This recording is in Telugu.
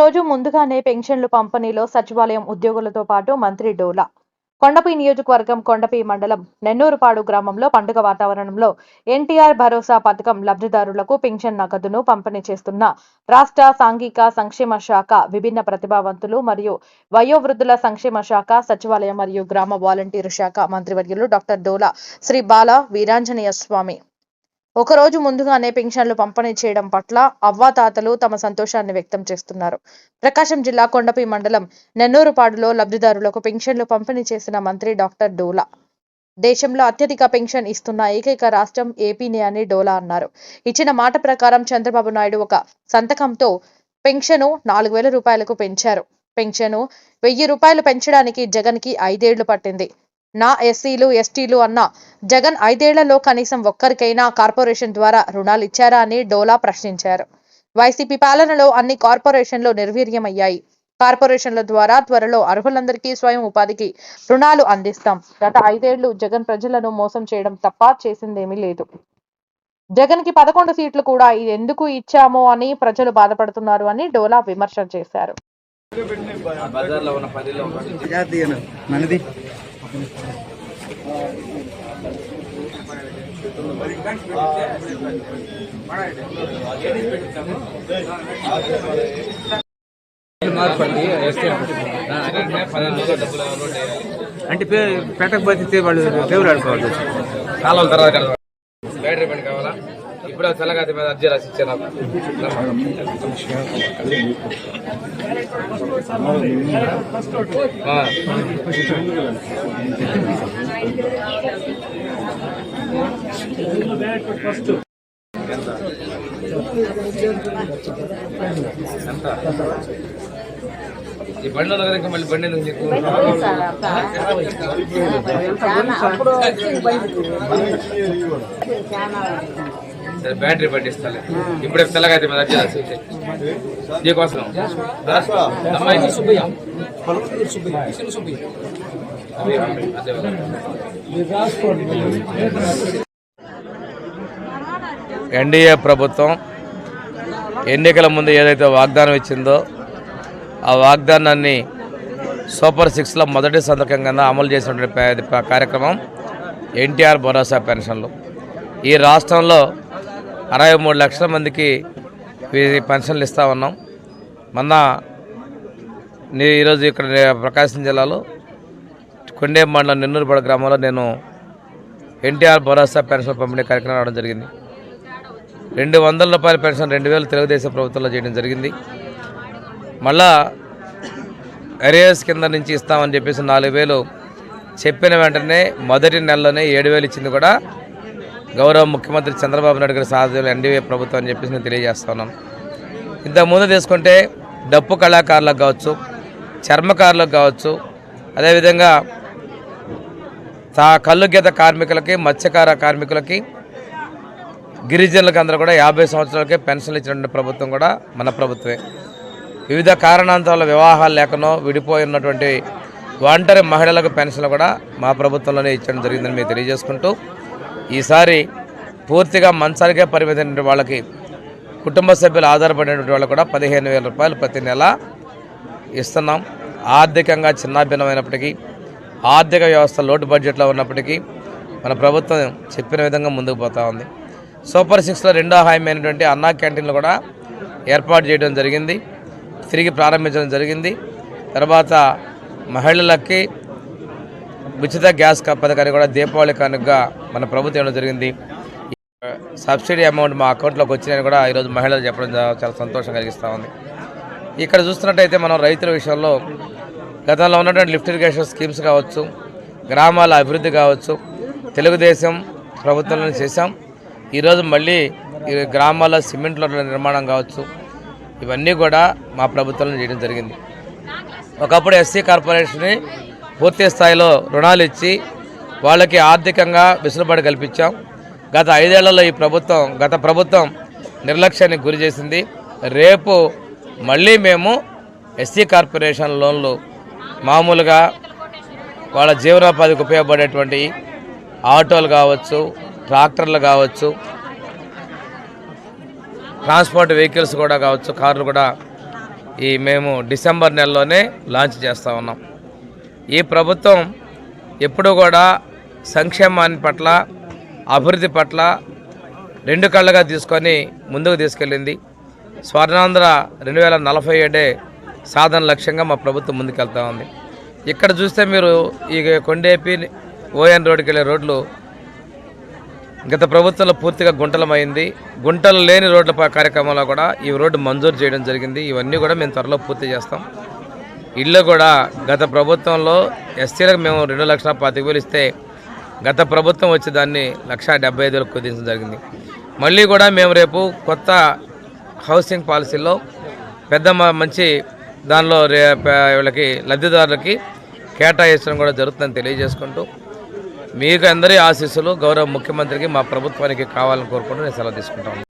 రోజు ముందుగానే పెన్షన్లు పంపిణీలో సచివాలయం ఉద్యోగులతో పాటు మంత్రి డోలా. కొండపి నియోజకవర్గం కొండపి మండలం నెన్నూరుపాడు గ్రామంలో పండుగ వాతావరణంలో ఎన్టీఆర్ భరోసా పథకం లబ్ధిదారులకు పింఛన్ నగదును పంపిణీ చేస్తున్న రాష్ట్ర సాంఘిక సంక్షేమ శాఖ విభిన్న ప్రతిభావంతులు మరియు వయోవృద్ధుల సంక్షేమ శాఖ సచివాలయం మరియు గ్రామ వాలంటీర్ శాఖ మంత్రివర్యులు డాక్టర్ డోలా శ్రీ బాల వీరాంజనేయ స్వామి. ఒక రోజు ముందుగానే పింఛన్లు పంపిణీ చేయడం పట్ల అవ్వాతాతలు తమ సంతోషాన్ని వ్యక్తం చేస్తున్నారు. ప్రకాశం జిల్లా కొండపి మండలం నెన్నూరుపాడులో లబ్ధిదారులకు పింఛన్లు పంపిణీ చేసిన మంత్రి డాక్టర్ డోలా. దేశంలో అత్యధిక పెన్షన్ ఇస్తున్న ఏకైక రాష్ట్రం ఏపీనే అని డోలా అన్నారు. ఇచ్చిన మాట ప్రకారం చంద్రబాబు నాయుడు ఒక సంతకంతో పెన్షను నాలుగు వేల రూపాయలకు పెంచారు. పెన్షను వెయ్యి రూపాయలు పెంచడానికి జగన్కి ఐదేళ్ళు పట్టింది. నా ఎస్సీలు ఎస్టీలు అన్న జగన్ ఐదేళ్ళలో కనీసం ఒక్కరికైనా కార్పొరేషన్ ద్వారా రుణాలు ఇచ్చారా అని డోలా ప్రశ్నించారు. వైసీపీ పాలనలో అన్ని కార్పొరేషన్లు నిర్వీర్యమయ్యాయి. కార్పొరేషన్ల ద్వారా త్వరలో అర్హులందరికీ స్వయం ఉపాధికి రుణాలు అందిస్తాం. గత ఐదేళ్ళు జగన్ ప్రజలను మోసం చేయడం తప్ప చేసిందేమీ లేదు. జగన్కి పదకొండు సీట్లు కూడా ఎందుకు ఇచ్చామో అని ప్రజలు బాధపడుతున్నారు అని డోలా విమర్శ చేశారు. మార్పండి అంటే పే- పెట్టకపోతే వాళ్ళు దేవుడు ఆడుకోవాలి. కాలం తర్వాత బ్యాటరీ బండి కావాలా? ఇప్పుడు తెల్లగాతి మీద అర్జీ రాసి ఇచ్చాను నాకు ఎంత? ఈ బండి ఉంది కదా మళ్ళీ బండి ఎందుకు నీకు? సరే బ్యాటరీ ఇస్తాలే ఇప్పుడే తెల్లగా అయితే మీద నీకోసం? అమ్మాయి. ఎన్డీఏ ప్రభుత్వం ఎన్నికల ముందు ఏదైతే వాగ్దానం ఇచ్చిందో ఆ వాగ్దానాన్ని సూపర్ సిక్స్లో మొదటి సంతకం కింద అమలు చేసినటువంటి కార్యక్రమం ఎన్టీఆర్ భరోసా పెన్షన్లు. ఈ రాష్ట్రంలో అరవై మూడు లక్షల మందికి పెన్షన్లు ఇస్తా ఉన్నాం. మొన్న నీ- ఈరోజు ఇక్కడ ప్రకాశం జిల్లాలో కొండే మండలం నిన్నూరుపడ గ్రామంలో నేను ఎన్టీఆర్ భరోసా పెన్షన్ పంపిణీ కార్యక్రమం రావడం జరిగింది. రెండు వందల రూపాయల పెన్షన్ రెండు వేలు తెలుగుదేశం ప్రభుత్వంలో చేయడం జరిగింది. మళ్ళా అరియర్స్ కింద నుంచి ఇస్తామని చెప్పేసి నాలుగు వేలు చెప్పిన వెంటనే మొదటి నెలలోనే ఏడు వేలు ఇచ్చింది కూడా గౌరవ ముఖ్యమంత్రి చంద్రబాబు నాయుడు గారి సాధ్యం ఎన్డీఏ ప్రభుత్వం అని చెప్పేసి నేను తెలియజేస్తున్నాను ఇంతకుముందు తీసుకుంటే డప్పు కళాకారులకు కావచ్చు చర్మకారులకు కావచ్చు అదేవిధంగా తా కళ్ళు గీత కార్మికులకి మత్స్యకార కార్మికులకి గిరిజనులకు అందరూ కూడా యాభై సంవత్సరాలకే పెన్షన్లు ఇచ్చినటువంటి ప్రభుత్వం కూడా మన ప్రభుత్వమే. వివిధ కారణాంతాల వివాహాలు లేకనో విడిపోయి ఉన్నటువంటి ఒంటరి మహిళలకు పెన్షన్లు కూడా మా ప్రభుత్వంలోనే ఇచ్చడం జరిగిందని మేము తెలియజేసుకుంటూ ఈసారి పూర్తిగా మంచానికే పరిమితమైనటువంటి వాళ్ళకి కుటుంబ సభ్యులు ఆధారపడినటువంటి వాళ్ళు కూడా పదిహేను వేల రూపాయలు ప్రతి నెల ఇస్తున్నాం. ఆర్థికంగా చిన్నాభిన్నమైనప్పటికీ ఆర్థిక వ్యవస్థ లోటు బడ్జెట్లో ఉన్నప్పటికీ మన ప్రభుత్వం చెప్పిన విధంగా ముందుకు పోతా ఉంది. సూపర్ సిక్స్లో రెండో హామీ అన్నా క్యాంటీన్లు కూడా ఏర్పాటు చేయడం జరిగింది. తిరిగి ప్రారంభించడం జరిగింది. తర్వాత మహిళలకి ఉచిత గ్యాస్ పథకాన్ని కూడా దీపావళి కానుకగా మన ప్రభుత్వం ఇవ్వడం జరిగింది. సబ్సిడీ అమౌంట్ మా అకౌంట్లోకి వచ్చినాయని కూడా ఈరోజు మహిళలు చెప్పడం చాలా సంతోషం కలిగిస్తూ ఉంది. ఇక్కడ చూస్తున్నట్టయితే మనం రైతుల విషయంలో గతంలో ఉన్నటువంటి లిఫ్ట్ ఇరిగేషన్ స్కీమ్స్ కావచ్చు గ్రామాల అభివృద్ధి కావచ్చు తెలుగుదేశం ప్రభుత్వంలో చేశాం. ఈరోజు మళ్ళీ ఈ గ్రామాల సిమెంట్ నిర్మాణం కావచ్చు ఇవన్నీ కూడా మా ప్రభుత్వంలో చేయడం జరిగింది. ఒకప్పుడు ఎస్సీ కార్పొరేషన్ని పూర్తి స్థాయిలో రుణాలు ఇచ్చి వాళ్ళకి ఆర్థికంగా వెసులుబాటు కల్పించాం. గత ఐదేళ్ళలో ఈ ప్రభుత్వం గత ప్రభుత్వం నిర్లక్ష్యానికి గురి చేసింది. రేపు మళ్ళీ మేము ఎస్సీ కార్పొరేషన్ లోన్లు మామూలుగా వాళ్ళ జీవనోపాధికి ఉపయోగపడేటువంటి ఆటోలు కావచ్చు ట్రాక్టర్లు కావచ్చు ట్రాన్స్పోర్ట్ వెహికల్స్ కూడా కావచ్చు కార్లు కూడా ఈ మేము డిసెంబర్ నెలలోనే లాంచ్ చేస్తూ ఉన్నాం. ఈ ప్రభుత్వం ఎప్పుడూ కూడా సంక్షేమాన్ని పట్ల అభివృద్ధి పట్ల రెండు కళ్ళగా తీసుకొని ముందుకు తీసుకెళ్ళింది. స్వర్ణాంధ్ర రెండు వేల నలభై ఏడే సాధన లక్ష్యంగా మా ప్రభుత్వం ముందుకెళ్తా ఉంది. ఇక్కడ చూస్తే మీరు ఈ కొండేపి ఓఎన్ రోడ్డుకి వెళ్ళే రోడ్లు గత ప్రభుత్వంలో పూర్తిగా గుంటలమైంది. గుంటలు లేని రోడ్ల కార్యక్రమంలో కూడా ఈ రోడ్డు మంజూరు చేయడం జరిగింది. ఇవన్నీ కూడా మేము త్వరలో పూర్తి చేస్తాం. ఇల్లు కూడా గత ప్రభుత్వంలో ఎస్సీలకు మేము రెండు లక్షల పాతిక వేలు ఇస్తే గత ప్రభుత్వం వచ్చి దాన్ని లక్ష డెబ్బై ఐదు వేలకు కుదించడం జరిగింది. మళ్ళీ కూడా మేము రేపు కొత్త హౌసింగ్ పాలసీలో పెద్ద మంచి దానిలో రే వీళ్ళకి లబ్ధిదారులకి కేటాయించడం కూడా జరుగుతుందని తెలియజేసుకుంటూ మీకు అందరి ఆశీస్సులు గౌరవ ముఖ్యమంత్రికి మా ప్రభుత్వానికి కావాలని కోరుకుంటూ నేను సెలవు తీసుకుంటాను.